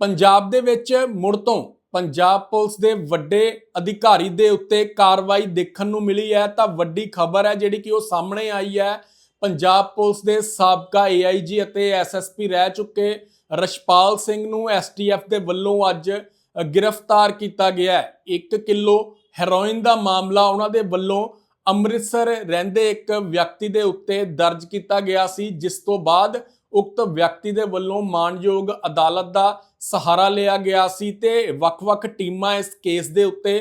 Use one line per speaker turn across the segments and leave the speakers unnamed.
ਪੰਜਾਬ ਦੇ ਵਿੱਚ ਮੁੜ ਤੋਂ ਪੰਜਾਬ ਪੁਲਿਸ ਦੇ ਵੱਡੇ ਅਧਿਕਾਰੀ ਦੇ ਉੱਤੇ ਕਾਰਵਾਈ ਦੇਖਣ ਨੂੰ ਮਿਲੀ ਹੈ, ਤਾਂ ਵੱਡੀ ਖਬਰ ਹੈ ਜਿਹੜੀ ਕਿ ਉਹ ਸਾਹਮਣੇ ਆਈ ਹੈ। ਪੰਜਾਬ ਪੁਲਿਸ ਦੇ ਸਾਬਕਾ ਏਆਈਜੀ ਅਤੇ ਐਸਐਸਪੀ ਰਹਿ ਚੁੱਕੇ ਰਸ਼ਪਾਲ ਸਿੰਘ ਨੂੰ ਐਸਟੀਐਫ ਦੇ ਵੱਲੋਂ ਅੱਜ ਗ੍ਰਿਫਤਾਰ ਕੀਤਾ ਗਿਆ ਹੈ। 1 ਕਿਲੋ ਹੈਰੋਇਨ ਦਾ ਮਾਮਲਾ ਉਹਨਾਂ ਦੇ ਵੱਲੋਂ ਅੰਮ੍ਰਿਤਸਰ ਰਹਿੰਦੇ ਇੱਕ ਵਿਅਕਤੀ ਦੇ ਉੱਤੇ ਦਰਜ ਕੀਤਾ ਗਿਆ ਸੀ, ਜਿਸ ਤੋਂ ਬਾਅਦ ਉਕਤ ਵਿਅਕਤੀ ਦੇ ਵੱਲੋਂ ਮਾਨਯੋਗ ਅਦਾਲਤ ਦਾ ਸਹਾਰਾ ਲਿਆ ਗਿਆ ਸੀ ਤੇ ਵੱਖ-ਵੱਖ ਟੀਮਾਂ ਇਸ ਕੇਸ ਦੇ ਉੱਤੇ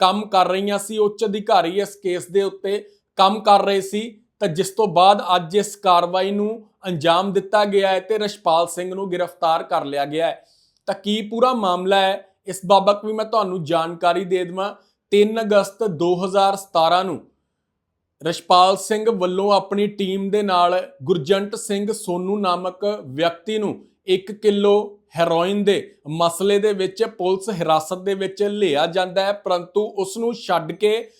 ਕੰਮ ਕਰ ਰਹੀਆਂ ਸੀ। ਉੱਚ ਅਧਿਕਾਰੀ ਇਸ ਕੇਸ ਦੇ ਉੱਤੇ ਕੰਮ ਕਰ ਰਹੇ ਸੀ। ਤਾਂ ਜਿਸ ਤੋਂ ਬਾਅਦ ਅੱਜ ਇਸ ਕਾਰਵਾਈ ਨੂੰ ਅੰਜਾਮ ਦਿੱਤਾ ਗਿਆ ਹੈ ਤੇ ਰਸ਼ਪਾਲ ਸਿੰਘ ਨੂੰ ਗ੍ਰਿਫਤਾਰ ਕਰ ਲਿਆ ਗਿਆ ਹੈ। ਤਾਂ ਕੀ ਪੂਰਾ ਮਾਮਲਾ ਹੈ? ਇਸ ਬਾਬਤ ਵੀ ਮੈਂ ਤੁਹਾਨੂੰ ਜਾਣਕਾਰੀ ਦੇ ਦੇਵਾਂ। 3 ਅਗਸਤ 2017 ਨੂੰ ਰਸ਼ਪਾਲ ਸਿੰਘ ਵੱਲੋਂ ਆਪਣੀ ਟੀਮ ਦੇ ਨਾਲ ਗੁਰਜੰਟ ਸਿੰਘ ਸੋਨੂ ਨਾਮਕ ਵਿਅਕਤੀ ਨੂੰ 1 ਕਿਲੋ ਹੈਰੋਇਨ ਦੇ ਮਸਲੇ ਦੇ ਵਿੱਚ ਪੁਲਿਸ ਹਿਰਾਸਤ ਦੇ ਵਿੱਚ ਲਿਆ ਜਾਂਦਾ ਹੈ, ਪਰੰਤੂ ਉਸ ਨੂੰ ਛੱਡ ਕੇ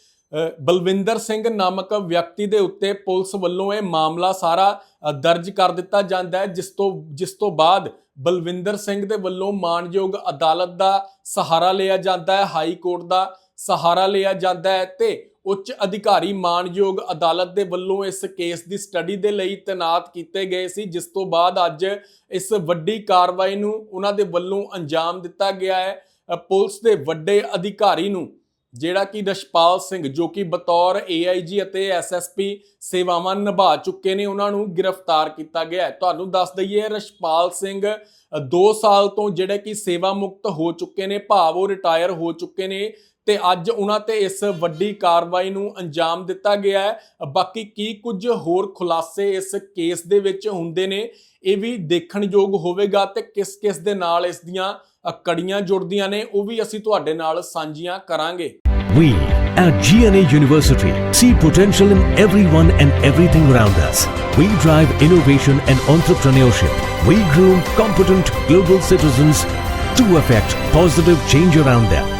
ਬਲਵਿੰਦਰ ਸਿੰਘ ਨਾਮਕ ਵਿਅਕਤੀ ਦੇ ਉੱਤੇ ਪੁਲਿਸ ਵੱਲੋਂ ਇਹ ਮਾਮਲਾ ਸਾਰਾ ਦਰਜ ਕਰ ਦਿੱਤਾ ਜਾਂਦਾ ਹੈ, ਜਿਸ ਤੋਂ ਜਿਸ ਤੋਂ ਬਾਅਦ ਬਲਵਿੰਦਰ ਸਿੰਘ ਦੇ ਵੱਲੋਂ ਮਾਨਯੋਗ ਅਦਾਲਤ ਦਾ ਸਹਾਰਾ ਲਿਆ ਜਾਂਦਾ ਹੈ, ਹਾਈ ਕੋਰਟ ਦਾ ਸਹਾਰਾ ਲਿਆ ਜਾਂਦਾ ਹੈ ਤੇ ਉੱਚ ਅਧਿਕਾਰੀ ਮਾਨਯੋਗ ਅਦਾਲਤ ਦੇ ਵੱਲੋਂ ਇਸ ਕੇਸ ਦੀ ਸਟੱਡੀ ਦੇ ਲਈ ਤੈਨਾਤ ਕੀਤੇ ਗਏ ਸੀ, ਜਿਸ ਤੋਂ ਬਾਅਦ ਅੱਜ ਇਸ ਵੱਡੀ ਕਾਰਵਾਈ ਨੂੰ ਉਹਨਾਂ ਦੇ ਵੱਲੋਂ ਅੰਜਾਮ ਦਿੱਤਾ ਗਿਆ ਹੈ। ਪੁਲਿਸ ਦੇ ਵੱਡੇ ਅਧਿਕਾਰੀ ਨੂੰ, ਜਿਹੜਾ ਕਿ ਰਸ਼ਪਾਲ ਸਿੰਘ, ਜੋ ਕਿ ਬਤੌਰ ਏਆਈਜੀ ਅਤੇ ਐਸਐਸਪੀ ਸੇਵਾਵਾਂ ਨਿਭਾ ਚੁੱਕੇ ਨੇ, ਉਹਨਾਂ ਨੂੰ ਗ੍ਰਿਫਤਾਰ ਕੀਤਾ ਗਿਆ ਹੈ। ਤੁਹਾਨੂੰ ਦੱਸ ਦਈਏ, ਰਸ਼ਪਾਲ ਸਿੰਘ 2 ਸਾਲ ਤੋਂ ਜਿਹੜੇ ਕਿ ਸੇਵਾ ਮੁਕਤ ਹੋ ਚੁੱਕੇ ਨੇ, ਭਾਵ ਉਹ ਰਿਟਾਇਰ ਹੋ ਚੁੱਕੇ ਨੇ ਤੇ ਅੱਜ ਉਹਨਾਂ ਤੇ ਇਸ ਵੱਡੀ ਕਾਰਵਾਈ ਨੂੰ ਅੰਜਾਮ ਦਿੱਤਾ ਗਿਆ ਹੈ ਬਾਕੀ ਕੀ ਕੁਝ ਹੋਰ ਖੁਲਾਸੇ ਇਸ ਕੇਸ ਦੇ ਵਿੱਚ ਹੁੰਦੇ ਨੇ ਇਹ ਵੀ ਦੇਖਣਯੋਗ ਹੋਵੇਗਾ ਤੇ ਕਿਸ ਕਿਸ ਦੇ ਨਾਲ ਇਸ ਦੀਆਂ ਅ, ਕੜੀਆਂ ਜੁੜਦੀਆਂ ਨੇ ਉਹ ਵੀ ਅਸੀਂ ਤੁਹਾਡੇ ਨਾਲ ਸਾਂਝੀਆਂ ਕਰਾਂਗੇ
We at GNA University see potential in everyone and everything around us. We drive innovation and entrepreneurship. We groom competent global citizens to affect positive change around them.